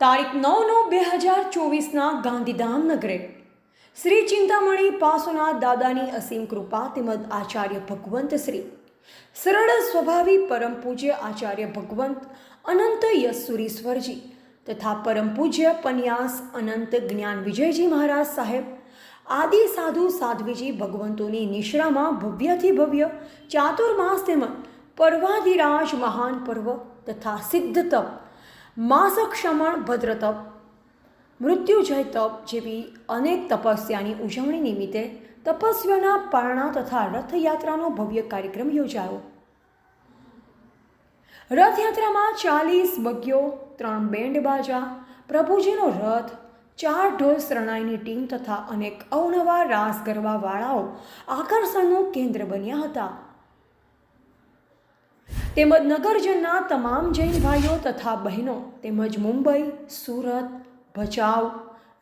તારીખ નવ નવ બે હજાર ચોવીસના ગાંધીધામ નગરે. શ્રી ચિંતામણી પાસોના દાદાની અસીમ કૃપા તેમજ આચાર્ય ભગવંત શ્રી. સરળ સ્વભાવી પરમ પૂજ્ય આચાર્ય ભગવંત અનંત યસુરીશ્વરજી તથા પરમ પૂજ્ય પન્યાસ અનંત જ્ઞાન વિજયજી મહારાજ સાહેબ, આદિ સાધુ સાધ્વીજી ભગવંતોની નિશ્રામાં ભવ્યથી ભવ્ય ચાતુર્માસ તેમજ પર્વાધિરાજ મહાન પર્વ તથા સિદ્ધ તપ માસક્ષમણ ભદ્ર તપ મૃત્યુજય તપ જેવી અનેક તપસ્યાની ઉજવણી નિમિત્તે તપસ્વીઓના પારણા તથા રથયાત્રાનો ભવ્ય કાર્યક્રમ યોજાયો. રથયાત્રામાં ચાલીસ બગ્યો ત્રણ બેન્ડ બાજા, પ્રભુજીનો રથ, ચાર ઢોલ શરણાઈની ટીમ તથા અનેક અવનવા રાસ ગરબાવાળાઓ આકર્ષણનું કેન્દ્ર બન્યા હતા. તેમજ નગરજનના તમામ જૈન ભાઈઓ તથા બહેનો, તેમજ મુંબઈ, સુરત, ભચાઉ,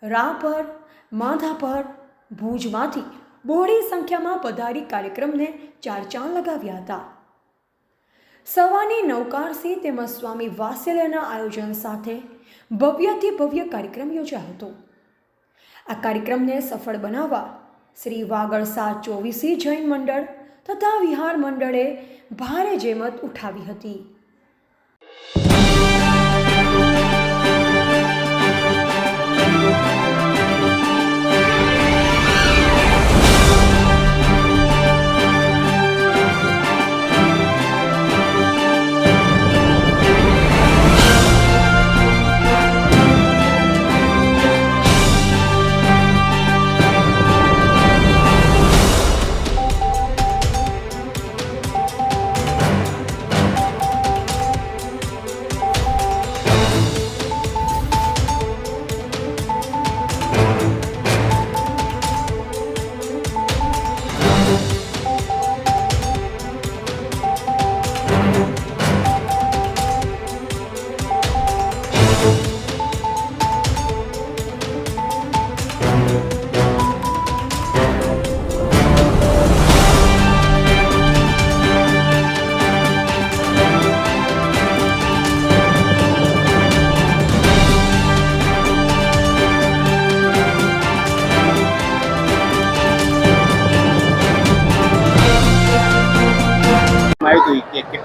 રાપર, માધાપર, ભુજમાંથી બહોળી સંખ્યામાં પધારી કાર્યક્રમને ચાર ચાંદ લગાવ્યા હતા. સવારની નૌકારસી તેમજ સ્વામી વાત્સલ્યના આયોજન સાથે ભવ્યથી ભવ્ય કાર્યક્રમ યોજાયો હતો. આ કાર્યક્રમને સફળ બનાવવા શ્રી વાગળસા ચોવીસી જૈન મંડળ તથા વિહાર મંડળે ભારે જેમત ઉઠાવી હતી.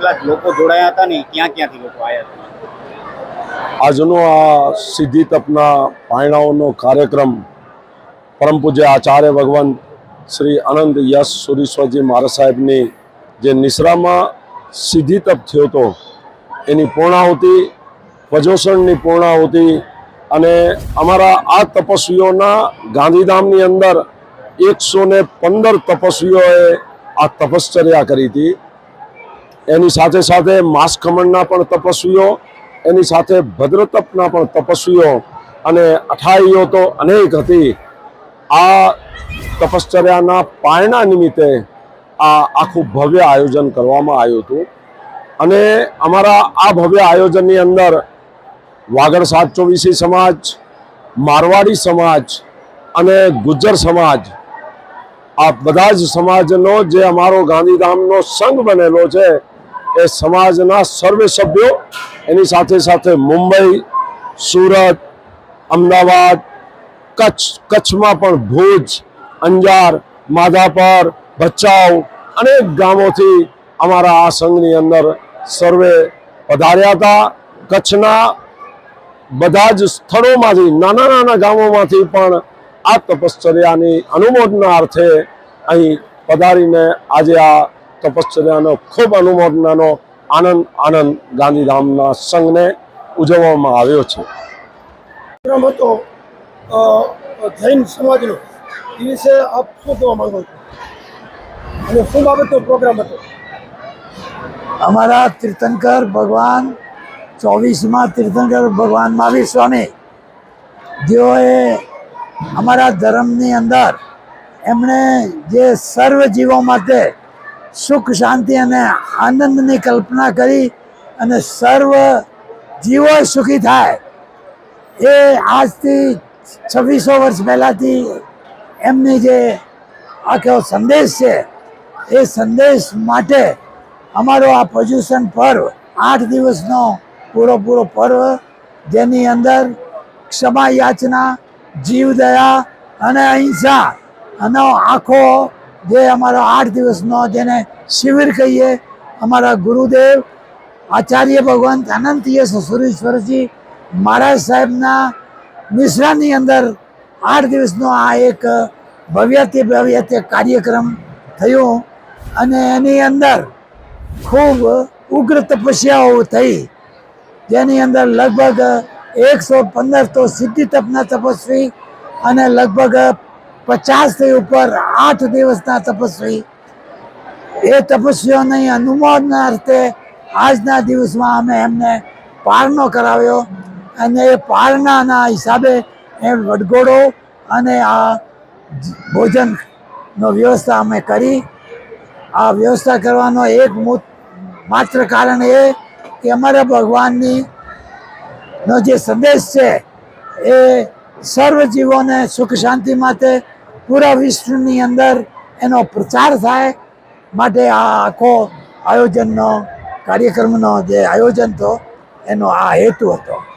કેટલા લોકો જોડાયા હતા ને ક્યાં ક્યાંથી લોકો આવ્યા હતા? આજનો આ સિદ્ધિ તપના પાયણાઓનો કાર્યક્રમ, પરમ પૂજ્ય આચાર્ય ભગવાન શ્રી અનંત યશ સુરીશ્વરજી મહારાજ સાહેબની જે નિશ્રામાં સિદ્ધિ તપ થયો હતો, એની પૂર્ણાહુતિ પજોષણની પૂર્ણાહુતિ અને અમારા આ તપસ્વીઓના ગાંધીધામની અંદર એકસો ને પંદર તપસ્વીઓએ આ તપશ્ચર્યા કરી હતી. એની સાથે સાથે માસ પણ તપસ્વીઓ, એની સાથે ભદ્રતપના પણ તપસ્વીઓ અને અઠાઈઓ તો અનેક હતી. આ તપશ્ચર્યાના પાયણા નિમિત્તે આ આખું ભવ્ય આયોજન કરવામાં આવ્યું હતું. અને અમારા આ ભવ્ય આયોજનની અંદર વાગડ સાત ચોવીસી સમાજ, મારવાડી સમાજ અને ગુજ્જર સમાજ, આ બધા જ સમાજનો જે અમારો ગાંધીધામનો સંઘ બનેલો છે એ સમાજના સર્વે સભ્યો, એની સાથે સાથે મુંબઈ, સુરત, અમદાવાદ, કચ્છ, કચ્છમાં પણ ભુજ, અંજાર, માધાપર, ભચાઉ અનેક ગામોથી અમારા આ સંઘની અંદર સર્વે પધાર્યા હતા. કચ્છના બધા જ સ્થળોમાંથી, નાના નાના ગામોમાંથી પણ આ તપશ્ચર્યાની અનુમોદના અર્થે અહીં પધારીને આજે આ તપશ્ચર્યાનો ખૂબ અનુમોદનાનો આનંદ આનંદ ગાંધીધામના સંઘને ઉજવવામાં આવ્યો છે. પ્રોગ્રામ હતો જૈન સમાજનો. એ વિશે આપ શું કહેવા માંગો છો? અને શું બાબતનો પ્રોગ્રામ હતો? અમારા તીર્થંકર ભગવાન ચોવીસમાં તીર્થંકર ભગવાન મહાવીર સ્વામી જેઓએ અમારા ધર્મની અંદર એમણે જે સર્વ જીવો માટે સુખ, શાંતિ અને આનંદની કલ્પના કરી અને સર્વ જીવો સુખી થાય. એ આજથી છવ્વીસો વર્ષ પહેલાંથી એમની જે આખો સંદેશ છે, એ સંદેશ માટે અમારો આ પર્યુષણ પર્વ આઠ દિવસનો પૂરો પૂરો પર્વ, જેની અંદર ક્ષમા યાચના જીવદયા અને અહિંસા, અને આખો જે અમારો આઠ દિવસનો જેને શિબિર કહીએ, અમારા ગુરુદેવ, આચાર્ય ભગવંત અનંતીય સુરેશ્વરજી મહારાજ સાહેબના મિશ્રાની અંદર આઠ દિવસનો આ એક ભવ્યથી ભવ્યતે કાર્યક્રમ થયો અને એની અંદર ખૂબ ઉગ્ર તપસ્યાઓ થઈ. જેની અંદર લગભગ એકસો પંદર તો સિદ્ધિ તપના તપસ્વી અને લગભગ પચાસથી ઉપર આઠ દિવસના તપસ્વી. એ તપસ્વીઓની અનુમોદના અર્થે આજના દિવસમાં અમે એમને પારનો કરાવ્યો અને એ પારણાના હિસાબે એ વડઘોડો અને આ ભોજનનો વ્યવસ્થા અમે કરી. આ વ્યવસ્થા કરવાનો એક માત્ર કારણ એ કે અમારા ભગવાનની નો જે સંદેશ છે એ સર્વ જીવોને સુખ શાંતિ માટે પૂરા વિશ્વની અંદર એનો પ્રચાર થાય. માટે આ આખો આયોજનનો, કાર્યક્રમનો જે આયોજન હતો, એનો આ હેતુ હતો.